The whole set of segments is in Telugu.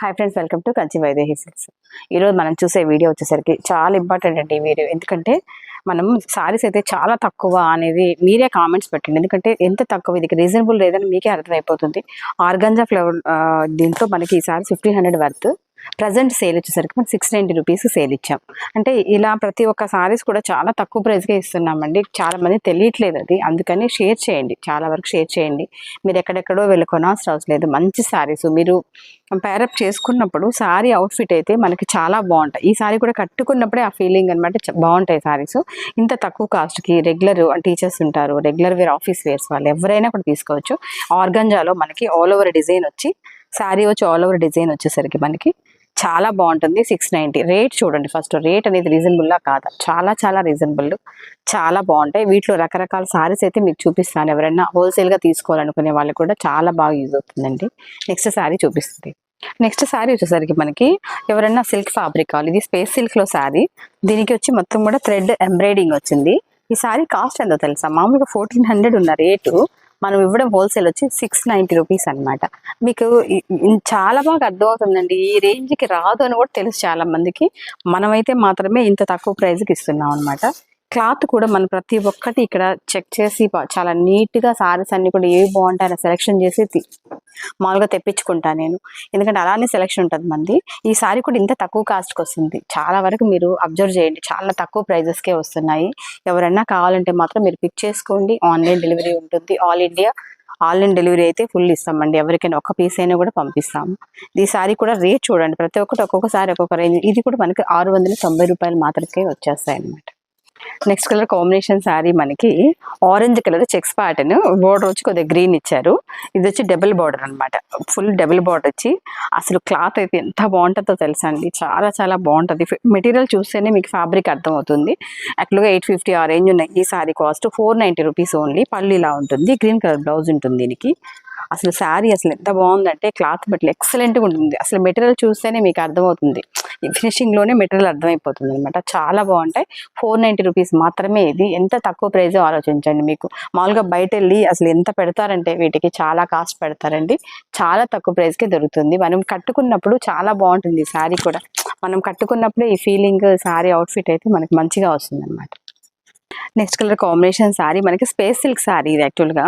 Hi friends welcome to Kanchi Vaidehi silks ఈరోజు మనం చూసే వీడియో వచ్చేసరికి చాలా ఇంపార్టెంట్ అండి ఈ వీడియో ఎందుకంటే మనం సారీస్ అయితే చాలా తక్కువ అనేది మీరే కామెంట్స్ పెట్టండి. ఎందుకంటే ఎంత తక్కువ ఇది రీజనబుల్ లేదని మీకే అర్థమైపోతుంది. ఆర్గంజా ఫ్లవర్ దీంతో మనకి ఈ sari fifteen hundred worth present sale వచ్చేసరికి మనం సిక్స్ నైంటీ రూపీస్కి సేల్ ఇచ్చాం. అంటే ఇలా ప్రతి ఒక్క సారీస్ కూడా చాలా తక్కువ ప్రైస్గా ఇస్తున్నామండి. చాలా మంది తెలియట్లేదు అది. అందుకని షేర్ చేయండి. చాలా వరకు షేర్ చేయండి. మీరు ఎక్కడెక్కడో వెళ్ళి కొనాల్సిన అవసరం లేదు. మంచి సారీస్ మీరు పేరప్ చేసుకున్నప్పుడు సారీ అవుట్ఫిట్ అయితే మనకి చాలా బాగుంటాయి. ఈ సారీ కూడా కట్టుకున్నప్పుడే ఆ ఫీలింగ్ అనమాట బాగుంటాయి సారీస్ ఇంత తక్కువ కాస్ట్కి రెగ్యులర్ టీచర్స్ ఉంటారు. రెగ్యులర్ వేర్ ఆఫీస్ వేర్స్ వాళ్ళు ఎవరైనా కూడా తీసుకోవచ్చు. ఆర్గంజాలో మనకి ఆల్ ఓవర్ డిజైన్ వచ్చి శారీ వచ్చి ఆల్ ఓవర్ డిజైన్ వచ్చేసరికి మనకి చాలా బాగుంటుంది. సిక్స్ నైంటీ రేట్ చూడండి ఫస్ట్ రేట్ అనేది రీజనబుల్లా కాదా? చాలా చాలా రీజనబుల్ చాలా బాగుంటాయి. వీటిలో రకరకాల సారీస్ అయితే మీకు చూపిస్తాను. ఎవరైనా హోల్సేల్గా తీసుకోవాలనుకునే వాళ్ళకి కూడా చాలా బాగా యూజ్ అవుతుందండి. నెక్స్ట్ శారీ చూపిస్తుంది. నెక్స్ట్ శారీ వచ్చేసరికి మనకి ఎవరైనా సిల్క్ ఫ్యాబ్రిక్ కావాలి ఇది స్పేస్ సిల్క్లో శారీ దీనికి వచ్చి మొత్తం కూడా థ్రెడ్ ఎంబ్రాయిడింగ్ వచ్చింది. ఈ శారీ కాస్ట్ ఎంతో తెలుసా? మామూలుగా ఫోర్టీన్ హండ్రెడ్ ఉన్న రేటు మనం ఇవ్వడం హోల్సేల్ వచ్చి సిక్స్ నైంటీ రూపీస్ అనమాట మీకు చాలా బాగా అర్థమవుతుందండి. ఈ రేంజ్కి రాదు అని కూడా తెలుసు చాలా మందికి మనమైతే మాత్రమే ఇంత తక్కువ ప్రైస్కి ఇస్తున్నాం అనమాట క్లాత్ కూడా మనం ప్రతి ఒక్కటి ఇక్కడ చెక్ చేసి చాలా నీట్గా సారీస్ అన్ని కూడా ఏవి బాగుంటాయని సెలెక్షన్ చేసి తి- మామూలుగా తెప్పించుకుంటాను నేను. ఎందుకంటే అలానే సెలెక్షన్ ఉంటుంది మంది. ఈ సారీ కూడా ఇంత తక్కువ కాస్ట్కి వస్తుంది. చాలా వరకు మీరు అబ్జర్వ్ చేయండి. చాలా తక్కువ ప్రైజెస్కే వస్తున్నాయి. ఎవరైనా కావాలంటే మాత్రం మీరు పిక్ చేసుకోండి. ఆన్లైన్ డెలివరీ ఉంటుంది. ఆల్ ఇండియా ఆన్లైన్ డెలివరీ అయితే ఫుల్ ఇస్తామండి. ఎవరికైనా ఒక పీస్ అయినా కూడా పంపిస్తాము. ఈ సారీ కూడా రేట్ చూడండి. ప్రతి ఒక్కటి ఒక్కొక్కసారి ఒక్కొక్క రేంజ్. ఇది కూడా మనకి ఆరు వందల తొంభై రూపాయలు మాత్రమే వచ్చేస్తాయి అన్నమాట నెక్స్ట్ కలర్ కాంబినేషన్ శారీ మనకి orange colour checks pattern border వచ్చి కొద్దిగా గ్రీన్ ఇచ్చారు. ఇది వచ్చి డబుల్ బార్డర్ అన్నమాట. ఫుల్ డబుల్ బార్డర్ వచ్చి అసలు క్లాత్ అయితే ఎంత బాగుంటుందో తెలుసా అండి. చాలా చాలా బాగుంటుంది. మెటీరియల్ చూస్తేనే మీకు ఫ్యాబ్రిక్ అర్థమవుతుంది. యాక్చువల్గా ఎయిట్ ఫిఫ్టీ ఆ రేంజ్ ఉన్నాయి ఈ sari cost four ninety rupees only పళ్ళు ఇలా ఉంటుంది. గ్రీన్ కలర్ బ్లౌజ్ ఉంటుంది దీనికి. అసలు శారీ అసలు ఎంత బాగుందంటే క్లాత్ బట్టి ఎక్సలెంట్గా ఉంటుంది. అసలు మెటీరియల్ చూస్తేనే మీకు అర్థమవుతుంది. ఫినిషింగ్లోనే మెటీరియల్ అర్థమైపోతుంది అనమాట చాలా బాగుంటాయి. ఫోర్ నైంటీ రూపీస్ మాత్రమే ఇది. ఎంత తక్కువ ప్రైస్ ఆలోచించండి మీకు. మామూలుగా బయట వెళ్ళి అసలు ఎంత పెడతారంటే వీటికి చాలా కాస్ట్ పెడతారండి. చాలా తక్కువ ప్రైస్కే దొరుకుతుంది. మనం కట్టుకున్నప్పుడు చాలా బాగుంటుంది ఈ శారీ కూడా. మనం కట్టుకున్నప్పుడే ఈ ఫీలింగ్ శారీ అవుట్ఫిట్ అయితే మనకి మంచిగా వస్తుంది అనమాట నెక్స్ట్ కలర్ కాంబినేషన్ శారీ. మనకి స్పేస్ సిల్క్ శారీ ఇది యాక్చువల్గా.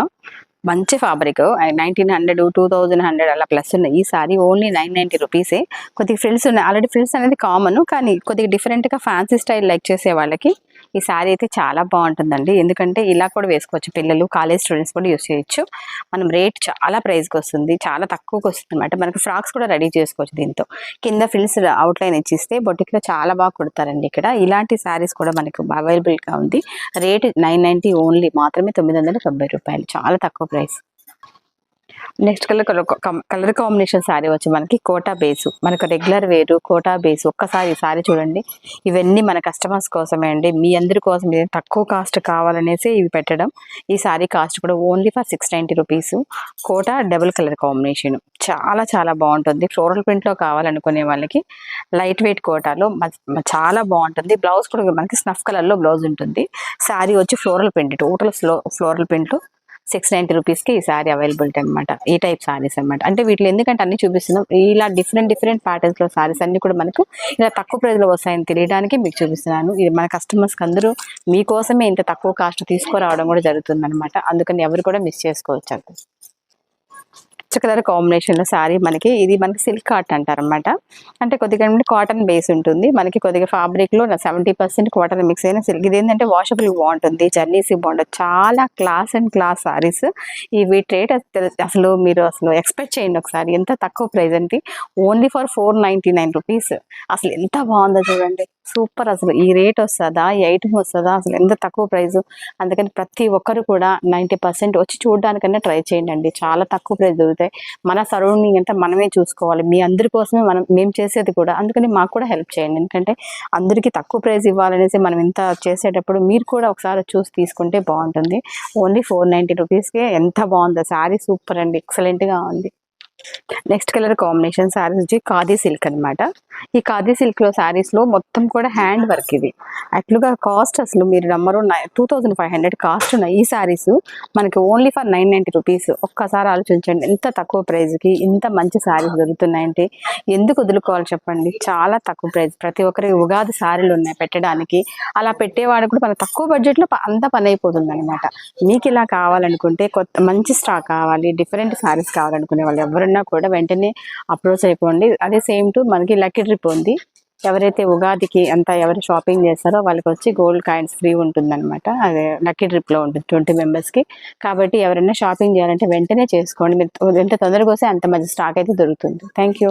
మంచి fabric nineteen hundred two thousand hundred అలా ప్లస్ ఉన్నాయి. ఈ సారీ ఓన్లీ నైన్ నైంటీ రూపీసే కొద్దిగా ఫ్రిల్స్ ఉన్నాయి. ఆల్రెడీ ఫ్రిల్స్ అనేది కామన్ కానీ కొద్దిగా డిఫరెంట్గా ఫ్యాన్సీ స్టైల్ లైక్ చేసే వాళ్ళకి ఈ శారీ అయితే చాలా బాగుంటుందండి. ఎందుకంటే ఇలా కూడా వేసుకోవచ్చు. పిల్లలు కాలేజ్ స్టూడెంట్స్ కూడా యూస్ చేయొచ్చు. మనం రేట్ చాలా ప్రైస్కి వస్తుంది. చాలా తక్కువకి వస్తుంది అనమాట మనకి ఫ్రాక్స్ కూడా రెడీ చేసుకోవచ్చు దీంతో. కింద ఫ్రిల్స్ అవుట్లైన్ ఇచ్చిస్తే బొటిక్లో చాలా బాగా కుడతారండి ఇక్కడ. ఇలాంటి శారీస్ కూడా మనకు అవైలబుల్గా ఉంది. రేట్ నైన్ ఓన్లీ మాత్రమే తొమ్మిది వందల రూపాయలు. చాలా తక్కువ price. Next colour colour combination sari వచ్చి మనకి కోటా బేసు. మనకు రెగ్యులర్ వేరు కోటా బేసు. ఒక్కసారి సారీ చూడండి. ఇవన్నీ మన కస్టమర్స్ కోసమే అండి. మీ అందరి కోసం తక్కువ కాస్ట్ కావాలనేసి ఇవి పెట్టడం. ఈ సారీ కాస్ట్ కూడా only for six ninety rupees Kota double colour combination. చాలా చాలా బాగుంటుంది. ఫ్లోరల్ ప్రింట్లో కావాలనుకునే వాళ్ళకి లైట్ వెయిట్ కోటాలో మ- చాలా బాగుంటుంది. బ్లౌజ్ కూడా మనకి స్నఫ్ కలర్లో బ్లౌజ్ ఉంటుంది. శారీ వచ్చి floral print total flow floral print six ninety రూపీస్కి ఈ శారీ అవైలబిలిటీ అనమాట ఈ టైప్ శారీస్ అనమాట అంటే వీటిలో ఎందుకంటే అన్ని చూపిస్తున్నాం. ఇలా డిఫరెంట్ డిఫరెంట్ ప్యాటర్న్స్లో శారీస్ అన్ని కూడా మనకు ఇలా తక్కువ ప్రైస్లో వస్తాయని తెలియడానికి మీకు చూపిస్తున్నాను. ఇది మన కస్టమర్స్కి అందరూ మీకోసమే ఇంత తక్కువ కాస్ట్ తీసుకురావడం కూడా జరుగుతుంది అనమాట అందుకని ఎవరు కూడా మిస్ చేసుకోవచ్చు పచ్చ కలర్ కాంబినేషన్లో శారీ మనకి ఇది మనకి సిల్క్ కాటన్ అంటారు అనమాట అంటే కొద్దిగా కాటన్ బేస్ ఉంటుంది. మనకి కొద్దిగా ఫ్యాబ్రిక్లో సెవెంటీ పర్సెంట్ కాటన్ మిక్స్ అయిన సిల్క్ ఇది ఏంటంటే వాషబుల్ బాగుంటుంది జర్నీస్ బాగుంటుంది చాలా క్లాస్ అండ్ క్లాస్ సారీస్ ఈ వీటి రేట్ అసలు మీరు అసలు ఎక్స్పెక్ట్ చేయండి ఒకసారి. ఎంత తక్కువ ప్రైస్ అంటే only for four ninety nine rupees అసలు ఎంత బాగుందో చూడండి. సూపర్ అసలు. ఈ రేట్ వస్తుందా? ఈ ఐటమ్ వస్తుందా? అసలు ఎంత తక్కువ ప్రైస్ అందుకని ప్రతి ఒక్కరు కూడా నైంటీ పర్సెంట్ వచ్చి చూడడానికన్నా ట్రై చేయండి అండి చాలా తక్కువ ప్రైస్ దొరుకుతాయి. మన సరౌండింగ్ అంతా మనమే చూసుకోవాలి. మీ అందరి కోసమే మనం మేము చేసేది కూడా. అందుకని మాకు కూడా హెల్ప్ చేయండి. ఎందుకంటే అందరికీ తక్కువ ప్రైస్ ఇవ్వాలనేసి మనం ఇంత చేసేటప్పుడు మీరు కూడా ఒకసారి చూసి తీసుకుంటే బాగుంటుంది. ఓన్లీ ఫోర్ నైంటీ రూపీస్కే ఎంత బాగుందో. శారీ సూపర్ అండి. ఎక్సలెంట్గా ఉంది. నెక్స్ట్ కలర్ కాంబినేషన్ శారీస్ వచ్చి ఖాదీ సిల్క్ అన్నమాట. ఈ ఖాదీ సిల్క్లో శారీస్లో మొత్తం కూడా హ్యాండ్ వర్క్ ఇది యాక్చువల్గా కాస్ట్ అసలు మీరు నమ్మరు two thousand five hundred cost ఉన్నాయి ఈ శారీస్ మనకి only for nine ninety rupees ఒక్కసారి ఆలోచించండి ఎంత తక్కువ ప్రైస్కి ఇంత మంచి శారీస్ దొరుకుతున్నాయంటే ఎందుకు వదులుకోవాలి చెప్పండి? చాలా తక్కువ ప్రైస్ ప్రతి ఒక్కరికి ఉగాది శారీలు ఉన్నాయి పెట్టడానికి. అలా పెట్టేవాడు కూడా మన తక్కువ బడ్జెట్లో ప- అంత పని అయిపోతుంది అనమాట మీకు ఇలా కావాలనుకుంటే కొత్త మంచి స్టాక్ కావాలి డిఫరెంట్ శారీస్ కావాలనుకునే వాళ్ళు ఎవరు ఎవరన్నా కూడా వెంటనే అప్రోచ్ అయిపోండి. అదే సేమ్ టు మనకి లక్కీ ట్రిప్ ఉంది. ఎవరైతే ఉగాదికి అంతా ఎవరు షాపింగ్ చేస్తారో వాళ్ళకి వచ్చి గోల్డ్ కాయిన్స్ ఫ్రీ ఉంటుందన్నమాట. అదే లక్కీ ట్రిప్లో ఉంటుంది ట్వంటీ మెంబర్స్కి కాబట్టి ఎవరైనా షాపింగ్ చేయాలంటే వెంటనే చేసుకోండి. మీరు ఎంత తొందరగా వస్తే అంత మంచి స్టాక్ అయితే దొరుకుతుంది. Thank you